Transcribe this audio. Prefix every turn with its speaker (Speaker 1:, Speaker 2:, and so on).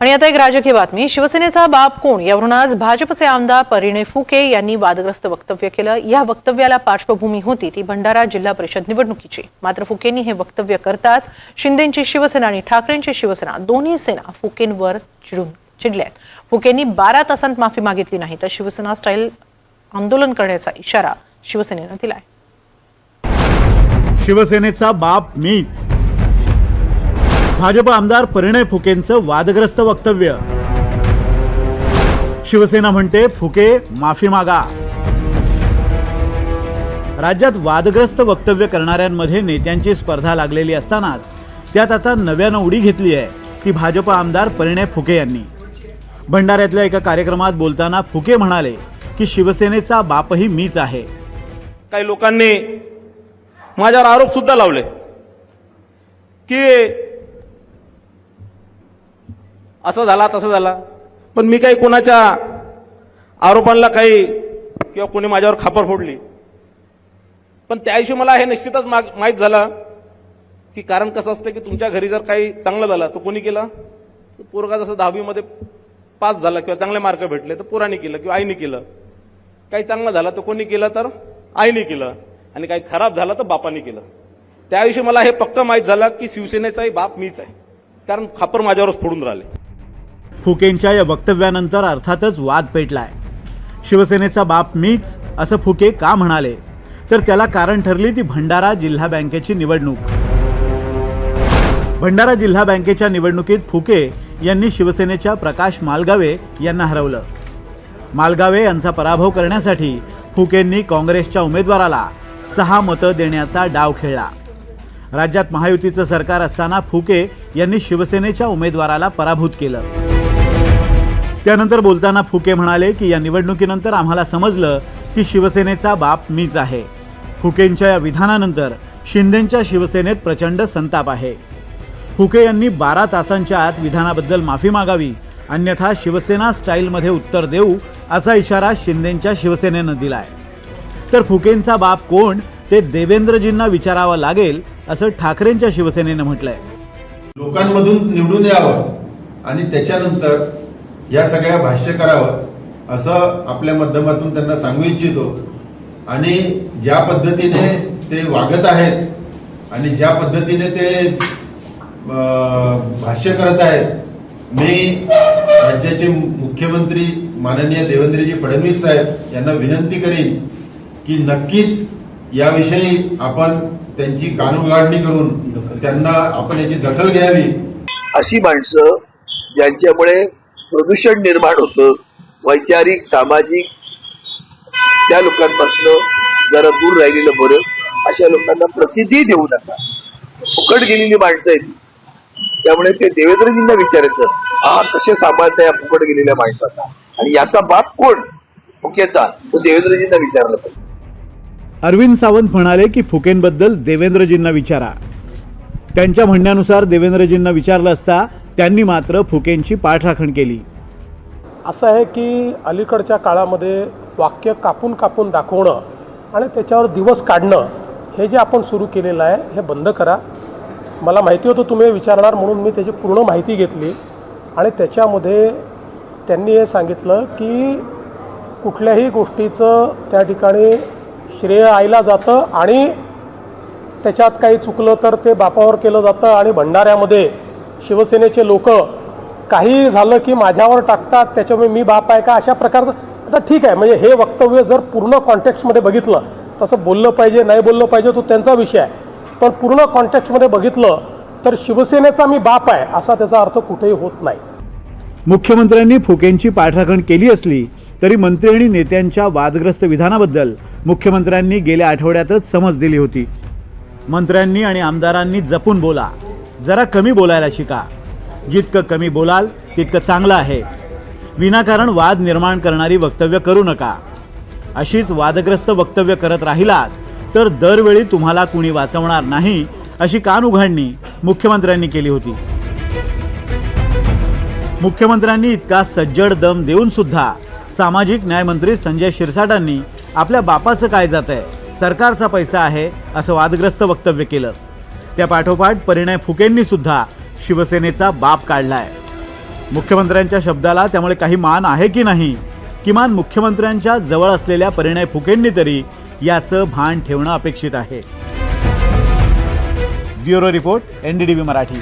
Speaker 1: आणि आता एक राजकीय बातमी. शिवसेनेचा बाप कोण? यावरून आज भाजपचे आमदार परिणय फुके यांनी वादग्रस्त वक्तव्य केलं. या वक्तव्याला पार्श्वभूमी होती ती भंडारा जिल्हा परिषद निवडणुकीची. मात्र फुकेंनी हे वक्तव्य करताच शिंदेची शिवसेना आणि ठाकरेंची शिवसेना दोन्ही सेना फुकेंवर चिडून चिडल्यात. फुकेंनी बारा तासांत माफी मागितली नाही तर शिवसेना स्टाईल आंदोलन करण्याचा इशारा शिवसेनेनं दिलाय.
Speaker 2: शिवसेनेचा बाप मीच. भाजप आमदार परिणय फुकेंचं वादग्रस्त वक्तव्य. शिवसेना म्हणते फुके माफी मागा. राज्यात वादग्रस्त वक्तव्य करणाऱ्यांमध्ये नेत्यांची स्पर्धा लागलेली असतानाच त्यात आता नव्यानं उडी घेतली आहे ती भाजप आमदार परिणय फुके यांनी. भंडाऱ्यातल्या एका कार्यक्रमात बोलताना फुके म्हणाले की शिवसेनेचा बापही मीच आहे.
Speaker 3: काही लोकांनी माझ्यावर आरोप सुद्धा लावले की असं झाला तसं झाला. पण मी काही कोणाच्या आरोपांना काही किंवा कोणी माझ्यावर खापर फोडली. पण त्याविषयी मला हे निश्चितच माहीत झालं की कारण कसं असतं की तुमच्या घरी जर काही चांगलं झालं तर कोणी केलं? तर पोरगा जसं दहावीमध्ये पास झाला किंवा चांगले मार्क भेटले तर पोराने केलं किंवा आईने केलं. काही चांगलं झालं तर कोणी केलं? तर आईने केलं. आणि काही खराब झालं तर बापाने केलं. त्याविषयी मला हे पक्क माहीत झालं की शिवसेनेचाही बाप मीच आहे. कारण खापर माझ्यावरच फोडून राहिले.
Speaker 2: फुकेंच्या या वक्तव्यानंतर अर्थातच वाद पेटलाय. शिवसेनेचा बाप मीच असं फुके का म्हणाले? तर त्याला कारण ठरली ती भंडारा जिल्हा बँकेची निवडणूक. भंडारा जिल्हा बँकेच्या निवडणुकीत फुके यांनी शिवसेनेच्या प्रकाश मालगावे यांना हरवलं. मालगावे यांचा पराभव करण्यासाठी फुकेंनी काँग्रेसच्या उमेदवाराला सहा मतं देण्याचा डाव खेळला. राज्यात महायुतीचं सरकार असताना फुके यांनी शिवसेनेच्या उमेदवाराला पराभूत केलं. त्यानंतर बोलताना फुके म्हणाले की या निवडणुकीनंतर आम्हाला समजलं की शिवसेनेचा बाप मीच आहे. फुकेंच्या या विधानानंतर शिंदेंच्या शिवसेनेत प्रचंड संताप आहे. फुके यांनी बारा तासांच्या आत विधानाबद्दल माफी मागावी अन्यथा शिवसेना स्टाईलमध्ये उत्तर देऊ असा इशारा शिंदेंच्या शिवसेनेनं दिलाय. तर फुकेंचा बाप कोण ते देवेंद्रजींना विचारावं लागेल असं ठाकरेंच्या शिवसेनेनं म्हटलंय.
Speaker 4: लोकांमधून निवडून यावं आणि त्याच्यानंतर या सगळ्या भाष्य करावं असं आपल्या माध्यमातून त्यांना सांगू इच्छितो. आणि ज्या पद्धतीने ते वागत आहेत आणि ज्या पद्धतीने ते भाष्य करत आहेत मी राज्याचे मुख्यमंत्री माननीय देवेंद्रजी फडणवीस साहेब यांना विनंती करीन की नक्कीच याविषयी आपण त्यांची कानूनगाडणी करून त्यांना आपण याची दखल घ्यावी.
Speaker 5: अशी माणसं ज्यांच्यामुळे प्रदूषण निर्माण होतं वैचारिक सामाजिक त्या लोकांपासून जरा दूर राहिलेलं बरं अशा लोकांना प्रसिद्धी देऊ नका. फुकट गेलेली माणसं आहेत त्यामुळे ते देवेंद्रजींना विचारायचं हा कसे सांभाळता या फुकट गेलेल्या माणसांना? आणि याचा बाप कोण? फुकेचा तो देवेंद्रजींना विचारलं पाहिजे.
Speaker 2: अरविंद सावंत म्हणाले की फुकेंबद्दल देवेंद्रजींना विचारा. त्यांच्या म्हणण्यानुसार देवेंद्रजींना विचारलं असता त्यांनी मात्र फुकेंची पाठराखण केली.
Speaker 6: असं आहे की अलीकडच्या काळामध्ये वाक्य कापून कापून दाखवणं आणि त्याच्यावर दिवस काढणं हे जे आपण सुरू केलेलं आहे हे बंद करा. मला माहिती होतं तुम्ही विचारणार म्हणून मी त्याची पूर्ण माहिती घेतली आणि त्याच्यामध्ये त्यांनी हे सांगितलं की कुठल्याही गोष्टीचं त्या ठिकाणी श्रेय आईला जातं आणि त्याच्यात काही चुकलं तर ते बापावर केलं जातं आणि भंडाऱ्यामध्ये शिवसेनेचे लोक काही झालं की माझ्यावर टाकतात त्याच्यामुळे मी बाप आहे का? अशा प्रकारचं. आता ठीक आहे म्हणजे हे वक्तव्य जर पूर्ण कॉन्टॅक्टमध्ये बघितलं तसं बोललं पाहिजे नाही बोललं पाहिजे तो त्यांचा विषय आहे. पण पूर्ण कॉन्टॅक्टमध्ये बघितलं तर शिवसेनेचा मी बाप आहे असा त्याचा अर्थ कुठेही होत नाही.
Speaker 2: मुख्यमंत्र्यांनी फुकेंची पाठराखण केली असली तरी मंत्री आणि नेत्यांच्या वादग्रस्त विधानाबद्दल मुख्यमंत्र्यांनी गेल्या आठवड्यातच समज दिली होती. मंत्र्यांनी आणि आमदारांनी जपून बोला. जरा कमी बोलायला शिका. जितकं कमी बोलाल तितकं चांगलं आहे. विनाकारण वाद निर्माण करणारी वक्तव्य करू नका. अशीच वादग्रस्त वक्तव्य करत राहिलात तर दरवेळी तुम्हाला कुणी वाचवणार नाही अशी कान उघडणी मुख्यमंत्र्यांनी केली होती. मुख्यमंत्र्यांनी इतका सज्जड दम देऊन सुद्धा सामाजिक न्यायमंत्री संजय शिरसाटांनी आपल्या बापाचं काय जात आहे सरकारचा पैसा आहे असं वादग्रस्त वक्तव्य केलं. त्या पाठोपाठ परिणय फुकेंनी सुद्धा शिवसेनेचा बाप काढलाय. मुख्यमंत्र्यांच्या शब्दाला त्यामुळे काही मान आहे की नाही किमान मुख्यमंत्र्यांच्या जवळ असलेल्या परिणय फुकेंनी तरी याचं भान ठेवणं अपेक्षित आहे. Bureau report NDTV Marathi.